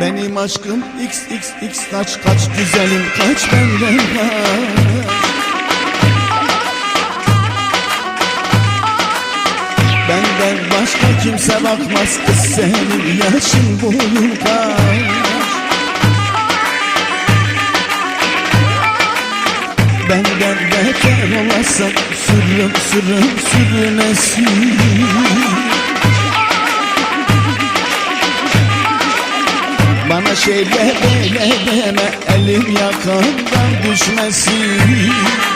Benim aşkım XXX kaç kaç güzelim kaç benden kaç Benden başka kimse bakmaz kız senin yaşın boyun kaç Benden beter olasın sürüm sürüm sürünesin şeyler eyle deme Elim yakamdan düşmesin.